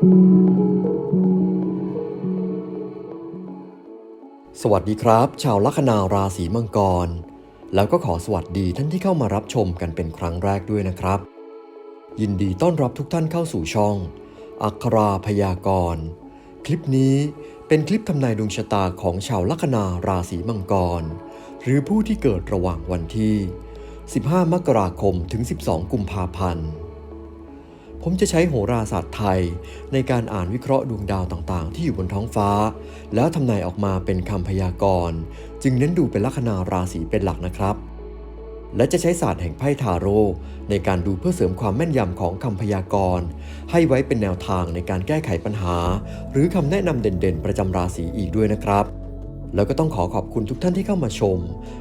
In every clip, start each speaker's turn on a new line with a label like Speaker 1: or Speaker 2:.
Speaker 1: สวัสดีครับ ชาวลัคนาราศีมังกร แล้วก็ขอสวัสดีท่านที่เข้ามารับชมกันเป็นครั้งแรกด้วยนะครับ ยินดีต้อนรับทุกท่านเข้าสู่ช่อง อัคราพยากรณ์คลิปนี้เป็นคลิปทำนายดวงชะตาของชาวลัคนาราศีมังกร หรือผู้ที่เกิดระหว่างวันที่ 15 มกราคมถึง 12 กุมภาพันธ์ ผมจะใช้โหราศาสตร์ไทย ในการอ่านวิเคราะห์ดวงดาวต่างๆ ที่อยู่บนท้องฟ้า แล้วทำนายออกมาเป็นคำพยากรณ์ จึงเน้นดูเป็นลัคนาราศีเป็นหลักนะครับ และจะใช้ศาสตร์แห่งไพ่ทาโร่ในการดูเพื่อเสริมความแม่นยำของคำพยากรณ์ ให้ไว้เป็นแนวทางในการแก้ไขปัญหา หรือคำแนะนำเด่นๆ ประจำราศีอีกด้วยนะครับ แล้วก็ต้องขอขอบคุณทุกท่านที่เข้ามาชม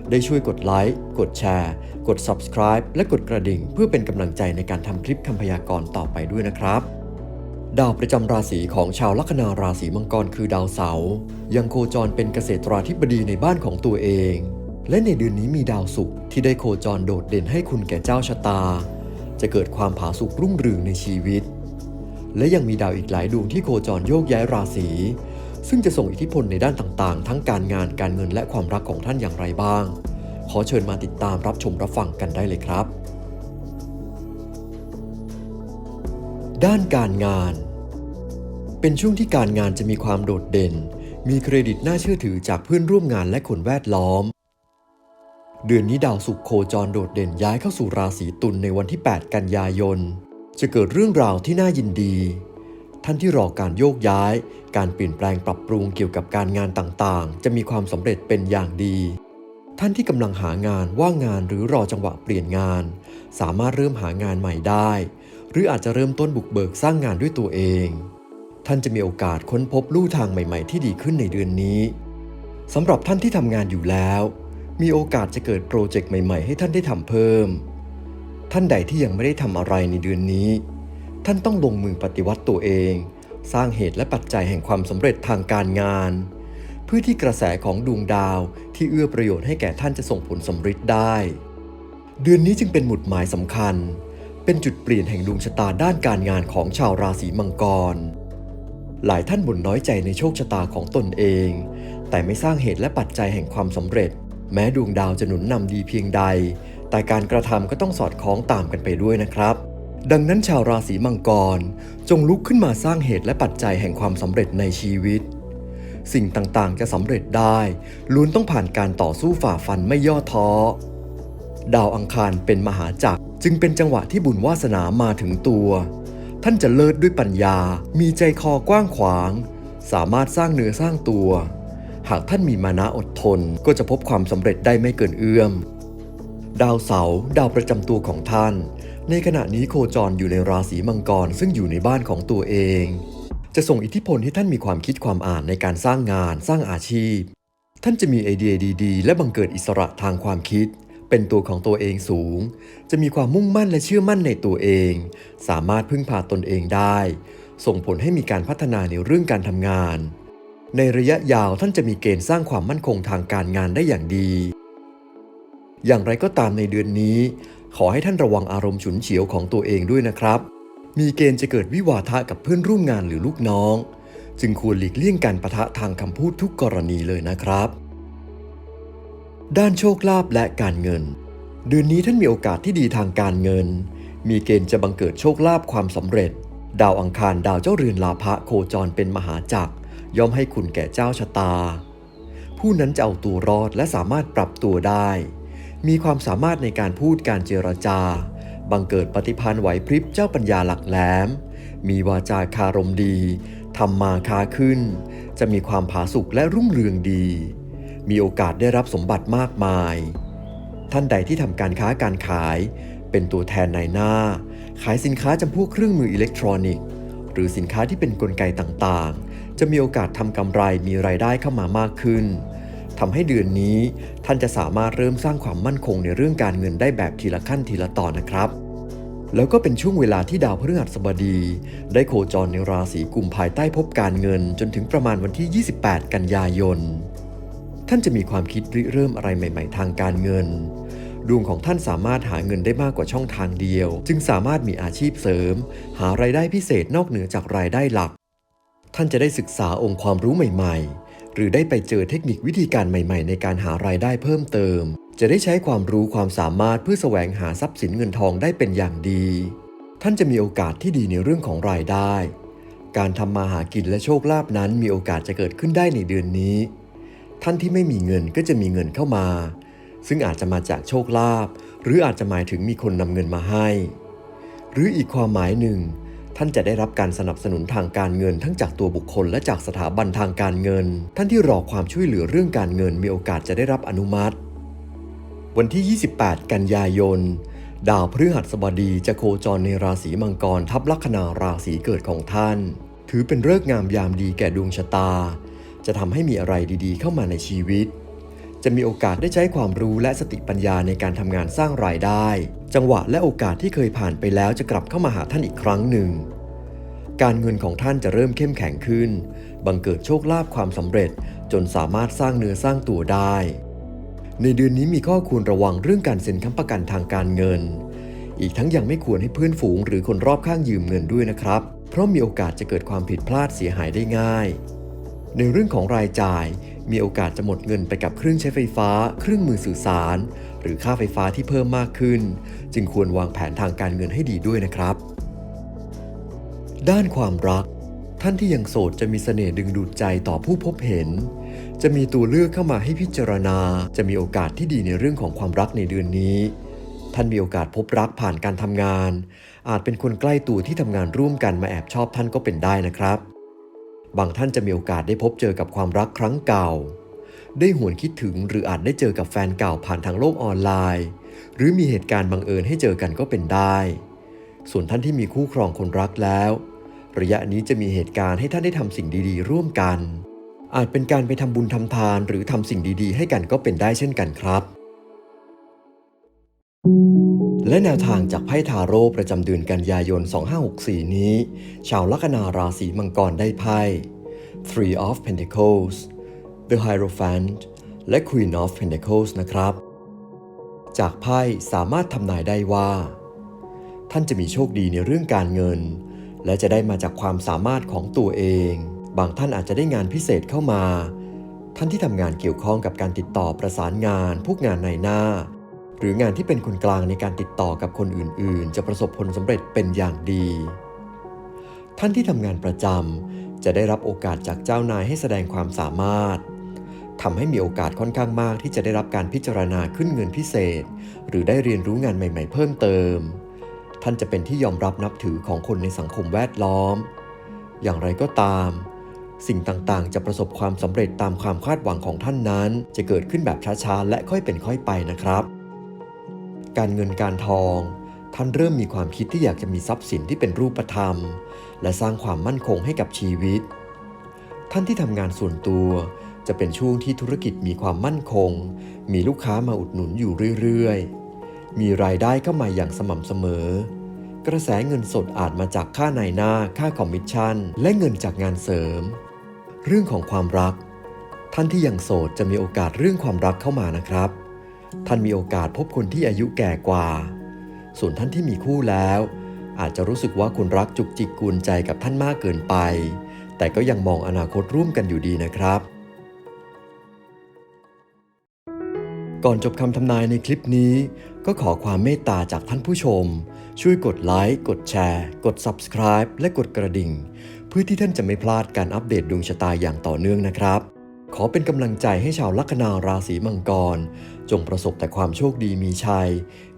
Speaker 1: ได้ช่วยกดไลค์ กดแชร์ กด Subscribe และกดกระดิ่ง เพื่อเป็นกำลังใจในการทำคลิปคำพยากรณ์ต่อไปด้วยนะครับ ดาวประจำราศีของชาวลัคนาราศีมังกรคือดาวเสาร์ยังโคจรเป็นเกษตราธิบดีในบ้านของตัวเอง และในเดือนนี้มีดาวศุกร์ที่ได้โคจรโดดเด่นให้คุณแก่เจ้าชะตา จะเกิดความผาสุกรุ่งเรืองในชีวิต และยังมีดาวอีกหลายดวงที่โคจรโยกย้ายราศี ซึ่งจะส่งอิทธิพลในด้านต่างๆ ทั้งการงานการเงินและความรักของท่านอย่างไรบ้าง ขอเชิญมาติดตามรับชมรับฟังกันได้เลยครับ ด้านการงาน เป็นช่วงที่การงานจะมีความโดดเด่น มีเครดิตน่าเชื่อถือจากเพื่อนร่วมงานและคนแวดล้อม เดือนนี้ดาวศุกร์โคจรโดดเด่นย้ายเข้าสู่ราศีตุลในวันที่ 8 กันยายน จะเกิดเรื่องราวที่น่ายินดี ท่านที่รอการโยกย้าย การเปลี่ยนแปลงปรับปรุงเกี่ยวกับการงานต่างๆ จะมีความสำเร็จเป็นอย่างดี ท่านที่กำลังหางานว่างงานหรือรอจังหวะเปลี่ยนงาน สามารถเริ่มหางานใหม่ได้ หรืออาจจะเริ่มต้นบุกเบิกสร้างงานด้วยตัวเอง ท่านจะมีโอกาสค้นพบลู่ทางใหม่ๆ ที่ดีขึ้นในเดือนนี้สำหรับท่านที่ทำงานอยู่แล้ว มีโอกาสจะเกิดโปรเจกต์ใหม่ๆ ให้ท่านได้ทำเพิ่ม ท่านใดที่ยังไม่ได้ทำอะไรในเดือนนี้ ท่านต้องลงมือปฏิวัติตัวเอง สร้างเหตุและปัจจัยแห่งความสำเร็จทางการงาน เพื่อที่กระแสของดวงดาวที่เอื้อประโยชน์ให้แก่ท่านจะส่งผลสำเร็จได้ เดือนนี้จึงเป็นหมุดหมายสำคัญ เป็นจุดเปลี่ยนแห่งดวงชะตาด้านการงานของชาวราศีมังกร หลายท่านบ่นน้อยใจในโชคชะตาของตนเอง แต่ไม่สร้างเหตุและปัจจัยแห่งความสำเร็จ แม้ดวงดาวจะหนุนนำดีเพียงใด แต่การกระทำก็ต้องสอดคล้องตามกันไปด้วยนะครับ ดังนั้นชาวราศีมังกรจงลุกขึ้นมาสร้างเหตุและปัจจัยแห่งความสำเร็จในชีวิต สิ่งต่างๆ จะสำเร็จได้ล้วนต้องผ่านการต่อสู้ฝ่าฟันไม่ย่อท้อ ดาวอังคารเป็นมหาจักรจึงเป็นจังหวะที่บุญวาสนามาถึงตัว ท่านจะเลิศด้วยปัญญา มีใจคอกว้างขวาง สามารถสร้างเนื้อสร้างตัว หากท่านมีมานะอดทนก็จะพบความสำเร็จได้ไม่เกินเอื้อม ดาวเสาร์ดาวประจำตัวของท่าน ในขณะนี้โคจรอยู่ในราศีมังกรซึ่งอยู่ในบ้านของตัวเอง จะส่งอิทธิพลให้ท่านมีความคิดความอ่านในการสร้างงาน สร้างอาชีพ ท่านจะมีไอเดียดี ๆ และบังเกิดอิสระทางความคิด เป็นตัวของตัวเองสูง จะมีความมุ่งมั่นและเชื่อมั่นในตัวเอง สามารถพึ่งพาตนเองได้ ส่งผลให้มีการพัฒนาในเรื่องการทำงาน ในระยะยาวท่านจะมีเกณฑ์สร้างความมั่นคงทางการงานได้อย่างดี อย่างไรก็ตามในเดือนนี้ ขอให้ท่านระวังอารมณ์ฉุนเฉียวของตัวเองด้วยนะครับ มีเกณฑ์จะเกิดวิวาทะกับเพื่อนร่วมงานหรือลูกน้อง จึงควรหลีกเลี่ยงการประทะทางคำพูดทุกกรณีเลยนะครับ ด้านโชคลาภและการเงิน เดือนนี้ท่านมีโอกาสที่ดีทางการเงิน มีเกณฑ์จะบังเกิดโชคลาภความสำเร็จ ดาวอังคารดาวเจ้าเรือนลาภะโคจรเป็นมหาจักร ย่อมให้คุณแก่เจ้าชะตา ผู้นั้นจะเอาตัวรอดและสามารถปรับตัวได้ มีความสามารถในการพูดการเจรจา บังเกิดปฏิพันธ์ไหวพริบเจ้าปัญญาหลักแหลม มีวาจาคารมดีทำมาค้าขึ้น จะมีความผาสุกและรุ่งเรืองดี มีโอกาสได้รับสมบัติมากมาย ท่านใดที่ทำการค้าการขาย เป็นตัวแทนนายหน้า ขายสินค้าจำพวกเครื่องมืออิเล็กทรอนิกส์ หรือสินค้าที่เป็นนกลไกต่างๆ จะมีโอกาสทำกำไรมีรายได้เข้ามามากขึ้น ทำให้เดือนนี้ ท่านจะสามารถเริ่มสร้างความมั่นคงในเรื่องการเงินได้แบบทีละขั้นทีละตอนนะครับแล้วก็เป็นช่วงเวลาที่ดาวพฤหัสบดี ได้โคจรในราศีกุมภายใต้ภพการเงินจนถึงประมาณวันที่ 28 กันยายน ท่านจะมีความคิดริเริ่มอะไรใหม่ ๆ ทางการเงิน ดวงของท่านสามารถหาเงินได้มากกว่าช่องทางเดียว จึงสามารถมีอาชีพเสริม หารายได้พิเศษนอกเหนือจากรายได้หลัก ท่านจะได้ศึกษาองค์ความรู้ใหม่ ๆ หรือได้ไปเจอเทคนิควิธีการใหม่ๆ ในการหารายได้เพิ่มเติม จะได้ใช้ความรู้ความสามารถเพื่อแสวงหาทรัพย์สินเงินทองได้เป็นอย่างดี ท่านจะมีโอกาสที่ดีในเรื่องของรายได้ การทำมาหากินและโชคลาภนั้นมีโอกาสจะเกิดขึ้นได้ในเดือนนี้ ท่านที่ไม่มีเงินก็จะมีเงินเข้ามา ซึ่งอาจจะมาจากโชคลาภหรืออาจจะหมายถึงมีคนนำเงินมาให้ หรืออีกความหมายหนึ่ง ท่านจะได้รับการสนับสนุนทางการเงินทั้งจากตัวบุคคลและจากสถาบันทางการเงิน ท่านที่รอความช่วยเหลือเรื่องการเงินมีโอกาสจะได้รับอนุมัติ วันที่ 28 กันยายน ดาวพฤหัสบดีจะโคจรในราศีมังกรทับลัคนาราศีเกิดของท่าน ถือเป็นฤกษ์งามยามดีแก่ดวงชะตา จะทำให้มีอะไรดีๆ เข้ามาในชีวิต จะมีโอกาสได้ใช้ความรู้และสติปัญญาในการทำงานสร้างรายได้ จังหวะและโอกาสที่เคยผ่านไปแล้วจะกลับเข้ามาหาท่านอีกครั้งหนึ่ง การเงินของท่านจะเริ่มเข้มแข็งขึ้น บังเกิดโชคลาภความสำเร็จ จนสามารถสร้างเนื้อสร้างตัวได้ ในเดือนนี้มีข้อควรระวังเรื่องการเซ็นค้ำประกันทางการเงิน อีกทั้งยังไม่ควรให้เพื่อนฝูงหรือคนรอบข้างยืมเงินด้วยนะครับ เพราะมีโอกาสจะเกิดความผิดพลาดเสียหายได้ง่าย ในเรื่องของรายจ่าย มีโอกาสจะหมดเงินไปกับเครื่องใช้ไฟฟ้า เครื่องมือสื่อสาร หรือค่าไฟฟ้าที่เพิ่มมากขึ้น จึงควรวางแผนทางการเงินให้ดีด้วยนะครับ ด้านความรัก ท่านที่ยังโสดจะมีเสน่ห์ดึงดูดใจต่อผู้พบเห็น จะมีตัวเลือกเข้ามาให้พิจารณา จะมีโอกาสที่ดีในเรื่องของความรักในเดือนนี้ท่านมีโอกาสพบรักผ่านการทำงาน อาจเป็นคนใกล้ตัวที่ทำงานร่วมกันมาแอบชอบท่านก็เป็นได้นะครับ บางท่านจะมีโอกาสได้พบเจอกับความรักครั้งเก่า ได้หวนคิดถึงหรืออาจได้เจอกับแฟนเก่าผ่านทางโลกออนไลน์ หรือมีเหตุการณ์บังเอิญให้เจอกันก็เป็นได้ ส่วนท่านที่มีคู่ครองคนรักแล้ว ระยะนี้จะมีเหตุการณ์ให้ท่านได้ทำสิ่งดีๆ ร่วมกัน อาจเป็นการไปทำบุญทำทาน หรือทำสิ่งดีๆ ให้กันก็เป็นได้เช่นกันครับ และแนวทางจากไพ่ทาโร่ประจำเดือนกันยายน 2564 นี้ ชาวลัคนาราศีมังกรได้ไพ่ Three of Pentacles The Hierophant และ Queen of Pentacles นะครับ จากไพ่สามารถทำนายได้ว่า ท่านจะมีโชคดีในเรื่องการเงิน และจะได้มาจากความสามารถของตัวเอง บางท่านอาจจะได้งานพิเศษเข้ามา ท่านที่ทำงานเกี่ยวข้องกับการติดต่อประสานงาน พวกงานในหน้า หรืองานที่เป็นคนกลางในการติดต่อกับคนอื่น ๆ จะประสบผลสำเร็จเป็นอย่างดี ท่านที่ทำงานประจำจะได้รับโอกาสจากเจ้านายให้แสดงความสามารถทำให้มีโอกาสค่อนข้างมากที่จะได้รับการพิจารณาขึ้นเงินพิเศษ หรือได้เรียนรู้งานใหม่ ๆ เพิ่มเติม ท่านจะเป็นที่ยอมรับนับถือของคนในสังคมแวดล้อม อย่างไรก็ตาม สิ่งต่างๆ จะประสบความสำเร็จตามความคาดหวังของท่านนั้น จะเกิดขึ้นแบบช้าๆ และค่อยเป็นค่อยไปนะครับ การเงินการทอง ท่านเริ่มมีความคิดที่อยากจะมีทรัพย์สินที่เป็นรูปธรรม และสร้างความมั่นคงให้กับชีวิต ท่านที่ทำงานส่วนตัว จะเป็นช่วงที่ธุรกิจมีความมั่นคง มีลูกค้ามาอุดหนุนอยู่เรื่อยๆ มีรายได้เข้ามาอย่างสม่ำเสมอ กระแสเงินสดอาจมาจากค่านายหน้า ค่าคอมมิชชั่น และเงินจากงานเสริม เรื่องของความรัก ท่านที่ยังโสดจะมีโอกาสเรื่องความรักเข้ามานะครับ ท่านมีโอกาสพบคนที่อายุแก่กว่า ส่วนท่านที่มีคู่แล้ว อาจจะรู้สึกว่าคนรักจุกจิกกุนใจกับท่านมากเกินไป แต่ก็ยังมองอนาคตร่วมกันอยู่ดีนะครับ ก่อนจบคำทำนายในคลิปนี้ ก็ขอความเมตตาจากท่านผู้ชม ช่วยกดไลค์ กดแชร์ กด Subscribe และกดกระดิ่ง เพื่อที่ท่านจะไม่พลาดการอัปเดตดวงชะตาอย่างต่อเนื่องนะครับ ขอเป็นกำลังใจให้ชาวลัคนาราศีมังกร จงประสบแต่ความโชคดีมีชัย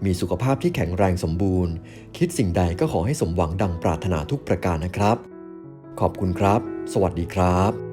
Speaker 1: มีสุขภาพที่แข็งแรงสมบูรณ์ คิดสิ่งใดก็ขอให้สมหวังดังปรารถนาทุกประการนะครับ ขอบคุณครับ สวัสดีครับ